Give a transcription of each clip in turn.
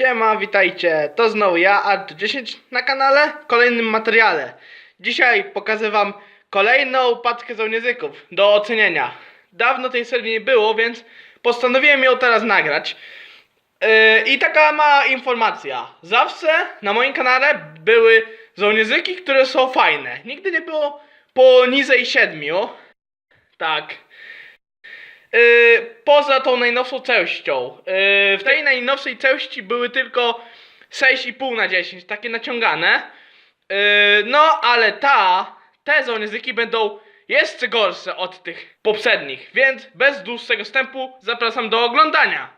Siema, witajcie. To znowu ja, Art10 na kanale, w kolejnym materiale. Dzisiaj pokażę wam kolejną paczkę żołnierzyków do ocenienia. Dawno tej serii nie było, więc postanowiłem ją teraz nagrać. Yy, I taka mała informacja. Zawsze na moim kanale były żołnierzyki, które są fajne. Nigdy nie było poniżej siedmiu. Tak. Yy, poza tą najnowszą częścią. Yy, w tej najnowszej części były tylko 6,5 na 10, takie naciągane. Yy, no, ale ta, te żołnierzyki będą jeszcze gorsze od tych poprzednich, więc bez dłuższego wstępu zapraszam do oglądania.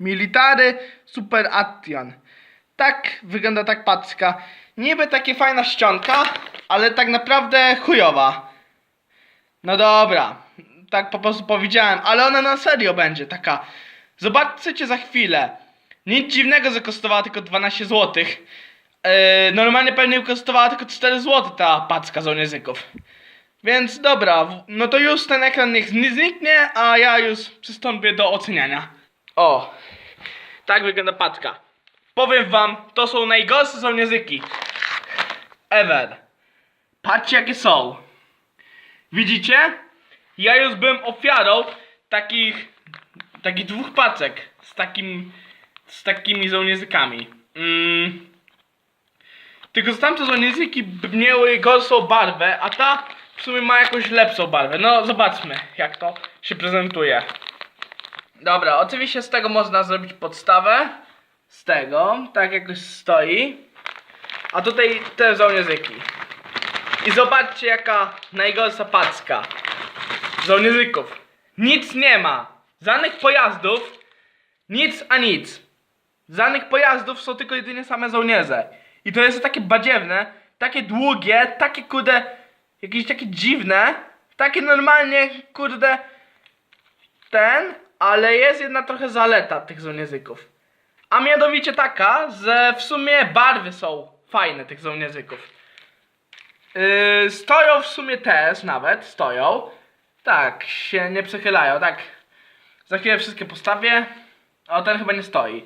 Military Super Attian. Tak wygląda tak paczka. Niby takie fajna ścianka, ale tak naprawdę chujowa. No dobra, tak po prostu powiedziałem, ale ona na serio będzie taka. Zobaczycie za chwilę. Nic dziwnego, że kosztowała tylko 12 zł. Yy, normalnie pewnie kosztowała tylko 4 zł ta paczka żołnierzyków. Więc dobra, no to już ten ekran niech nie zniknie, a ja już przystąpię do oceniania. O, tak wygląda paczka. Powiem wam, to są najgorsze żołnierzyki. Ever. Patrzcie jakie są. Widzicie? Ja już byłem ofiarą takich, takich dwóch paczek z takim, z takimi żołnierzykami. Mm. Tylko że tamte żołnierzyki miały gorszą barwę, a ta w sumie ma jakąś lepszą barwę. No zobaczmy jak to się prezentuje. Dobra, oczywiście z tego można zrobić podstawę. Z tego, tak jakoś stoi. A tutaj te żołnierzyki. I zobaczcie jaka najgorsza paczka. Żołnierzyków. Nic nie ma. Żadnych pojazdów. Nic a nic. Żadnych pojazdów są tylko jedynie same żołnierze. I to jest takie badziewne, takie długie, takie kurde, jakieś takie dziwne, takie normalnie kurde ten, ale jest jedna trochę zaleta tych żołnierzyków. A mianowicie taka, że w sumie barwy są fajne tych żołnierzyków. Yy, stoją w sumie też nawet, stoją. Tak, się nie przechylają, tak. Za chwilę wszystkie postawię. O, ten chyba nie stoi. Yy,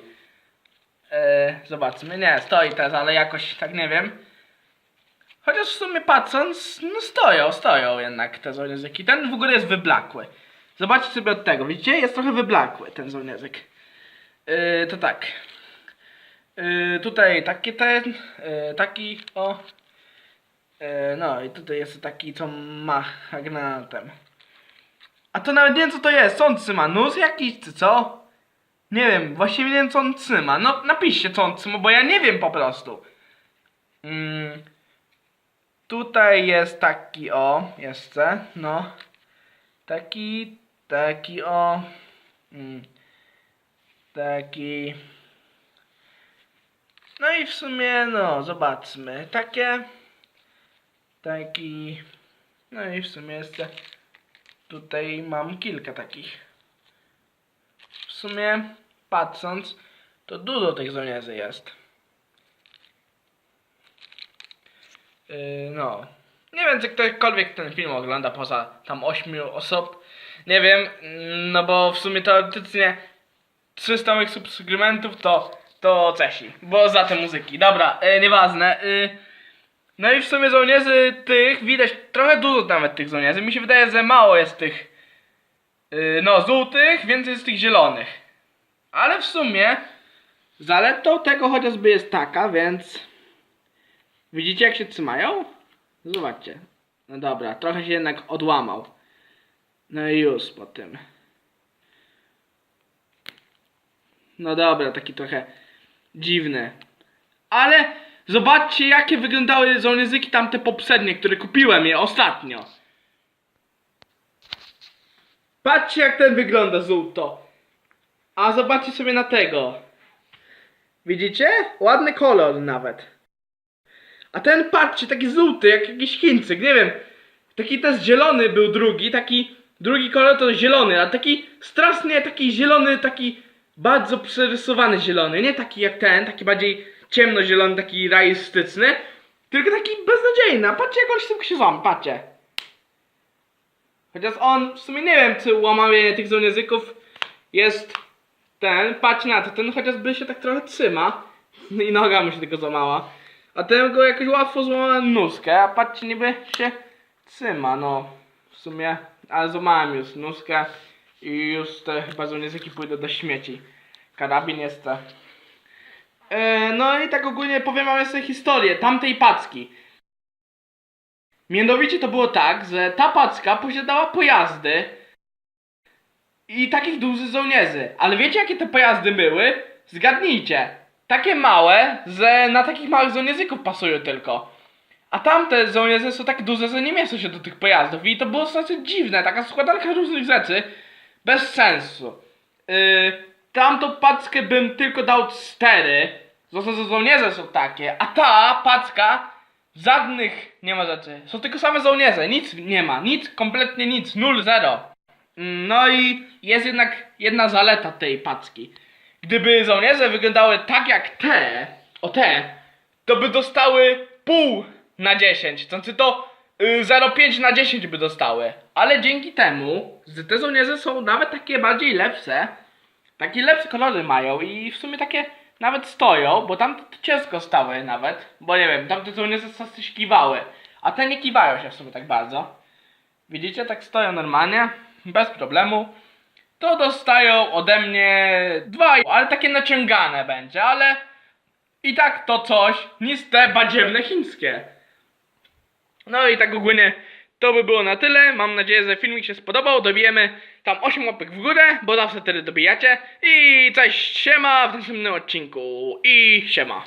zobaczmy, nie, stoi też, ale jakoś tak nie wiem. Chociaż w sumie patrząc, no stoją, stoją jednak te żołnierzyki. Ten w ogóle jest wyblakły. Zobaczcie sobie od tego, widzicie? Jest trochę wyblakły ten żołnierzyk. Yy, to tak. Yy, tutaj taki ten, yy, taki, o. Yy, no i tutaj jest taki, co macha granatem. A to nawet nie wiem co to jest, co on trzyma? Nóż jakiś, czy co? Nie wiem, właściwie nie wiem co on trzyma. No napiszcie co on trzyma, bo ja nie wiem po prostu. Mm. Tutaj jest taki o, jeszcze, no. Taki, taki o. Mm. Taki. No i w sumie, no, zobaczmy. Takie. Taki. No i w sumie jeszcze. Tutaj mam kilka takich. W sumie, patrząc, to dużo tych żołnierzy jest. Yy, no. Nie wiem, czy ktokolwiek ten film ogląda poza tam ośmiu osób. Nie wiem, mm, no bo w sumie teoretycznie 300 moich subskrybentów to, to Czesi, bo za te muzyki. Dobra, yy, nieważne. Yy, no i w sumie żołnierzy tych widać trochę dużo nawet tych żołnierzy. Mi się wydaje, że mało jest tych yy, no żółtych, więcej jest tych zielonych. Ale w sumie zaletą tego chociażby jest taka, więc widzicie jak się trzymają? Zobaczcie. No dobra, trochę się jednak odłamał. No i już po tym. No dobra, taki trochę dziwny. Ale zobaczcie jakie wyglądały żołnierzyki tamte poprzednie, które kupiłem je ostatnio. Patrzcie jak ten wygląda żółto. A zobaczcie sobie na tego. Widzicie? Ładny kolor nawet. A ten patrzcie, taki żółty, jak jakiś Chińczyk, nie wiem. Taki też zielony był drugi, taki drugi kolor to zielony, a taki strasznie taki zielony, taki bardzo przerysowany zielony, nie taki jak ten, taki bardziej ciemnozielony, taki realistyczny, tylko taki beznadziejny. A patrzcie jak on się złamie, patrzcie. Chociaż on, w sumie nie wiem, czy łamanie tych żołnierzyków jest ten, patrz na to, ten chociażby się tak trochę trzyma i noga mu się tylko złamała. A ten go jakoś łatwo złamałem nóżkę, a patrzcie niby się trzyma, no w sumie, ale złamałem już nóżkę i już te chyba żołnierzyki pójdą do śmieci. Karabin jest te. E, no i tak ogólnie powiem wam jeszcze historię tamtej packi. Mianowicie to było tak, że ta packa posiadała pojazdy i takich dużych żołnierzy. Ale wiecie jakie te pojazdy były? Zgadnijcie. Takie małe, że na takich małych żołnierzyków pasują tylko. A tamte żołnierze są tak duże, że nie mieszczą się do tych pojazdów. I to było znaczy dziwne, taka składanka różnych rzeczy. Bez sensu. Yy, tamtą packę bym tylko dał cztery. Zresztą że żołnierze są takie. A ta packa żadnych nie ma rzeczy. Są tylko same żołnierze. Nic nie ma. Nic, kompletnie nic. Nul, zero. Mm, No i jest jednak jedna zaleta tej packi. Gdyby żołnierze wyglądały tak jak te, o te, to by dostały pół na 10. To znaczy to y, 0,5 na 10 by dostały. Ale dzięki temu, że te żołnierze są nawet takie bardziej lepsze, takie lepsze kolory mają i w sumie takie nawet stoją, bo tam to ciężko stały nawet, bo nie wiem, tamte żołnierze czasem się kiwały, a te nie kiwają się w sumie tak bardzo. Widzicie, tak stoją normalnie, bez problemu. To dostają ode mnie dwa, ale takie naciągane będzie, ale i tak to coś niż te badziewne chińskie. No i tak ogólnie to by było na tyle. Mam nadzieję, że filmik się spodobał. Dobijemy tam 8 łapek w górę, bo zawsze tyle dobijacie. I cześć, siema w następnym odcinku. I siema.